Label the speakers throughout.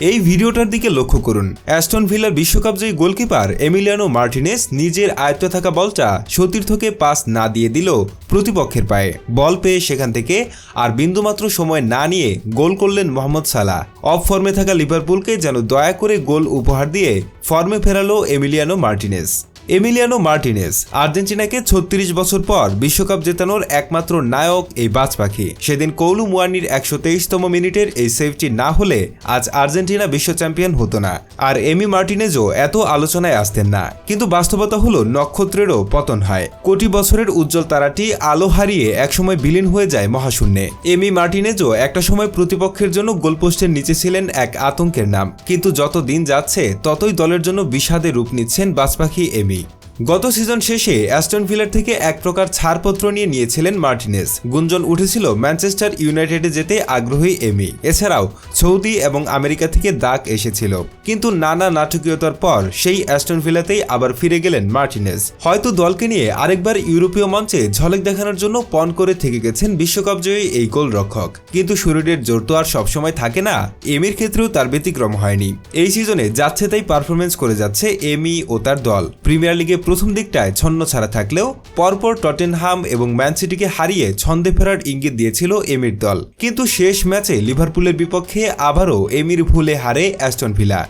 Speaker 1: এই ভিডিওটার দিকে লক্ষ্য করুন। অ্যাস্টন ভিলার বিশ্বকাপ জয়ী গোলকিপার এমিলিয়ানো মার্টিনেস নিজের আয়ত্ত থাকা বলটা সতীর্থকে পাস না দিয়ে দিল প্রতিপক্ষের পায়ে। বল পেয়ে সেখান থেকে আর বিন্দুমাত্র সময় না নিয়ে গোল করলেন মোহাম্মদ সালা অফ ফর্মে থাকা লিভারপুলকে যেন দয়া করে গোল উপহার দিয়ে ফর্মে ফেরালো এমিলিয়ানো মার্টিনেস। এমিলিয়ানো মার্টিনেস আর্জেন্টিনাকে ছত্রিশ বছর পর বিশ্বকাপ জেতানোর একমাত্র নায়ক এই বাজ পাখি। সেদিন কৌলু মুয়ানির একশো তেইশতম মিনিটের এই সেভটি না হলে আজ আর্জেন্টিনা বিশ্ব চ্যাম্পিয়ন হতো না। আর এমি মার্টিনেজও এত আলোচনায় আসতেন না। কিন্তু বাস্তবতা হলো নক্ষত্রেরও পতন হয়। কোটি বছরের উজ্জ্বল তারাটি আলো হারিয়ে একসময় বিলীন হয়ে যায় মহাশূন্যে। এমি মার্টিনেজও একটা সময় প্রতিপক্ষের জন্য গোলপোস্টের নিচে ছিলেন এক আতঙ্কের নাম। কিন্তু যত দিন যাচ্ছে, ততই দলের জন্য বিষাদে রূপ নিচ্ছেন বাজপাখি এমি। গত সিজন শেষে অ্যাস্টন ভিলার থেকে এক প্রকার ছাড়পত্র নিয়ে নিয়েছিলেন মার্টিনেস। গুঞ্জন উঠেছিল ম্যানচেস্টার ইউনাইটেডে যেতে আগ্রহী এমি। এছাড়াও সৌদি এবং আমেরিকা থেকে ডাক এসেছিল। কিন্তু নানা নাটকীয়তার পর সেই অ্যাস্টন ভিলাতেই আবার ফিরে গেলেন মার্টিনেস। হয়তো দলকে নিয়ে আরেকবার ইউরোপীয় মঞ্চে ঝলক দেখানোর জন্য পণ করে থেকে গেছেন বিশ্বকাপ জয়ী এই গোলরক্ষক। কিন্তু শরীরের জোর তো আর সবসময় থাকে না। এমির ক্ষেত্রেও তার ব্যতিক্রম হয়নি। এই সিজনে যাচ্ছে তাই পারফরমেন্স করে যাচ্ছে এমি ও তার দল। প্রিমিয়ার লিগে প্রথম দিকটায় ছন্ন ছাড়া থাকলেও পরপর টটেনহাম এবং ম্যান সিটিকে হারিয়ে ছন্দে ফেরার ইঙ্গিত দিয়েছিল এমির দল। কিন্তু শেষ ম্যাচে লিভারপুলের বিপক্ষে আবারও এমির ভুলে হারে অ্যাস্টন ভিলা।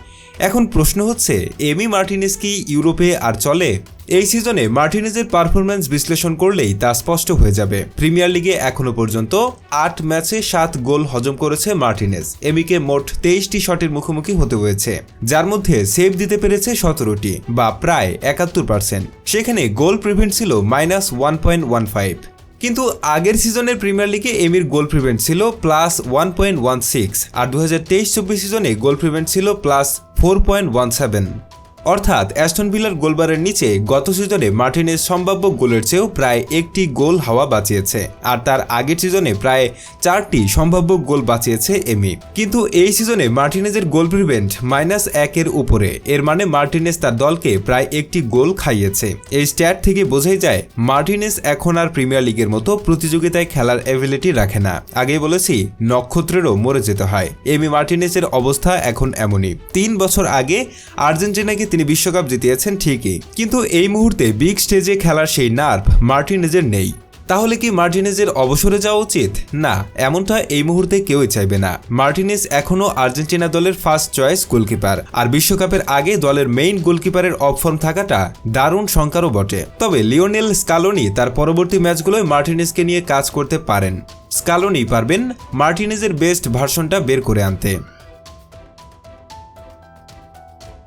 Speaker 1: এখন প্রশ্ন হচ্ছে, এমি মার্টিনেস কি ইউরোপে আর চলে? এই সিজনে মার্টিনেজের পারফরম্যান্স বিশ্লেষণ করলেই তা স্পষ্ট হয়ে যাবে। প্রিমিয়ার লিগে এখনও পর্যন্ত আট ম্যাচে সাত গোল হজম করেছে মার্টিনেজ। এমিকে মোট তেইশটি শটের মুখোমুখি হতে হয়েছে, যার মধ্যে সেভ দিতে পেরেছে সতেরোটি, বা প্রায় একাত্তর পার্সেন্ট সেখানে গোল প্রিভেন্ট ছিল minus one point one five কিন্তু আগের সিজনের প্রিমিয়ার লিগে এমির গোল প্রিভেন্ট ছিল plus one point one six আর দু হাজার তেইশ চব্বিশ সিজনে গোল প্রিভেন্ট ছিল plus four point one seven অর্থাৎ অ্যাস্টন ভিলার গোলবারের নিচে গত সিজনে মার্টিনের সম্ভাব্য গোলের চেয়েও প্রায় একটি গোল হাওয়া বাঁচিয়েছে, আর তার আগের সিজনে প্রায় চারটি সম্ভাব্য গোল বাঁচিয়েছে এমি। কিন্তু এই সিজনে মার্টিনেজের গোল প্রিভেন্ট মাইনাস একের উপরে, এর মানে মার্টিনেজ তার দলকে প্রায় একটি গোল খাইয়েছে। এই স্ট্যাট থেকে বোঝাই যায় মার্টিনেস এখন আর প্রিমিয়ার লিগের মতো প্রতিযোগিতায় খেলার অ্যাবিলিটি রাখে না। আগে বলেছি, নক্ষত্রেরও মরে যেতে হয়। এমি মার্টিনেসের অবস্থা এখন এমনই। তিন বছর আগে আর্জেন্টিনাকে তিনি বিশ্বকাপ জিতিয়েছেন ঠিকই। কিন্তু এই মুহূর্তে বিগ স্টেজে খেলার সেই নার্ভ মার্টিনেজের নেই। তাহলে কি মার্টিনেজের অবসরে যাওয়া উচিত? না, এমনটা এই মুহূর্তে কেউই চাইবে না। মার্টিনেজ এখনও আর্জেন্টিনা দলের ফার্স্ট চয়েস গোলকিপার। আর বিশ্বকাপের আগে দলের মেইন গোলকিপারের অফর্ম থাকাটা দারুণ সংখ্যারও বটে। তবে লিওনেল স্কালোনি তার পরবর্তী ম্যাচগুলোয় মার্টিনেজকে নিয়ে কাজ করতে পারেন। স্কালোনি পারবেন মার্টিনেজের বেস্ট ভার্সনটা বের করে আনতে।